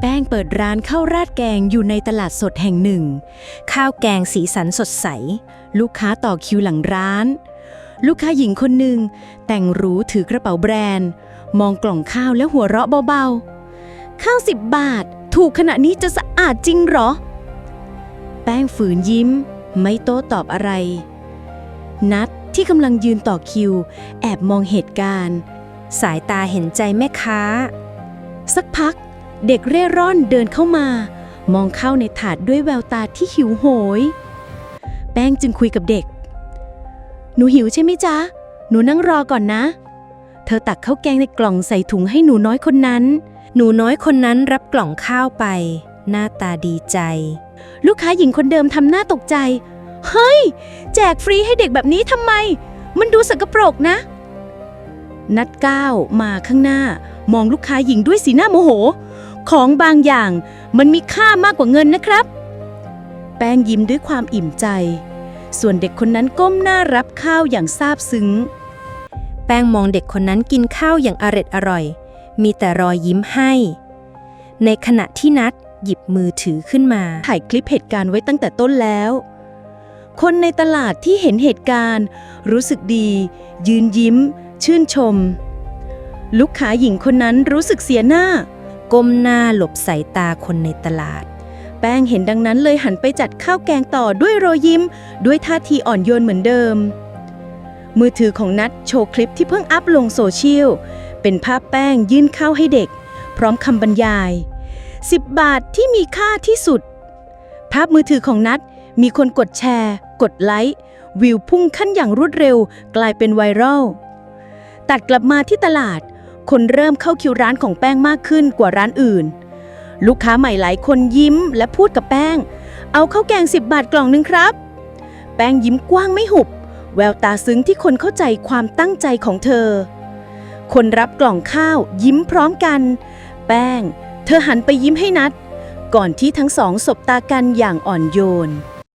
แป้งเปิดร้านข้าวราดแกงอยู่ในตลาดสดแห่งหนึ่ง ข้าวแกงสีสันสดใส ลูกค้าต่อคิวหลังร้าน ลูกค้าหญิงคนหนึ่ง แต่งหรูถือกระเป๋าแบรนด์ มองกล่องข้าวแล้วหัวเราะเบาๆ ข้าวสิบบาท ถูกขณะนี้จะสะอาดจริงหรอ แป้งฝืนยิ้ม ไม่โต้ตอบอะไร นัดที่กำลังยืนต่อคิว แอบมองเหตุการณ์ สายตาเห็นใจแม่ค้า สักพัก เด็กเร่ร่อนเดินเข้ามามองเข้าในถาดด้วยแววตาที่หิวโหย แป้งจึงคุยกับเด็ก หนูหิวใช่ไหมจ๊ะ หนูนั่งรอก่อนนะ เธอตักข้าวแกงในกล่องใส่ถุงให้หนูน้อยคนนั้น หนูน้อยคนนั้นรับกล่องข้าวไป หน้าตาดีใจ ลูกค้าหญิงคนเดิมทำหน้าตกใจ เฮ้ย แจกฟรีให้เด็กแบบนี้ทำไม มันดูสกปรกนะ นัดก้าวมาข้างหน้า มองลูกค้าหญิงด้วยสีหน้าโมโห ของบางอย่างมันมีค่ามากกว่าเงินนะครับ แป้งยิ้มด้วยความอิ่มใจ ส่วนเด็กคนนั้นก้มหน้ารับข้าวอย่างซาบซึ้ง แป้งมองเด็กคนนั้นกินข้าวอย่างอร็ดอร่อย มีแต่รอยยิ้มให้ ในขณะที่นัดหยิบมือถือขึ้นมา ถ่ายคลิปเหตุการณ์ไว้ตั้งแต่ต้นแล้ว คนในตลาดที่เห็นเหตุการณ์ รู้สึกดี ยืนยิ้ม ชื่นชม ลูกค้าหญิงคนนั้นรู้สึกเสียหน้า ก้มหน้าหลบสายตาคนในตลาด แป้งเห็นดังนั้นเลยหันไปจัดข้าวแกงต่อด้วยรอยยิ้ม ด้วยท่าทีอ่อนโยนเหมือนเดิม มือถือของนัดโชว์คลิปที่เพิ่งอัพลงโซเชียล เป็นภาพแป้งยื่นข้าวให้เด็ก พร้อมคำบรรยาย 10 บาทที่มีค่าที่สุด ภาพมือถือของนัดมีคนกดแชร์ กดไลค์วิวพุ่งขั้นอย่างรวดเร็ว กลายเป็นไวรัลตัดกลับมาที่ตลาด คนเริ่มเข้าคิวร้านของแป้งมากขึ้นกว่าร้านอื่น ลูกค้าใหม่หลายคนยิ้มและพูดกับแป้ง เอาข้าวแกง 10 บาทกล่องหนึ่งครับ แป้งยิ้มกว้างไม่หุบ แววตาซึ้งที่คนเข้าใจความตั้งใจของเธอ คนรับกล่องข้าวยิ้มพร้อมกัน แป้ง เธอหันไปยิ้มให้นัด ก่อนที่ทั้งสองสบตากันอย่างอ่อนโยน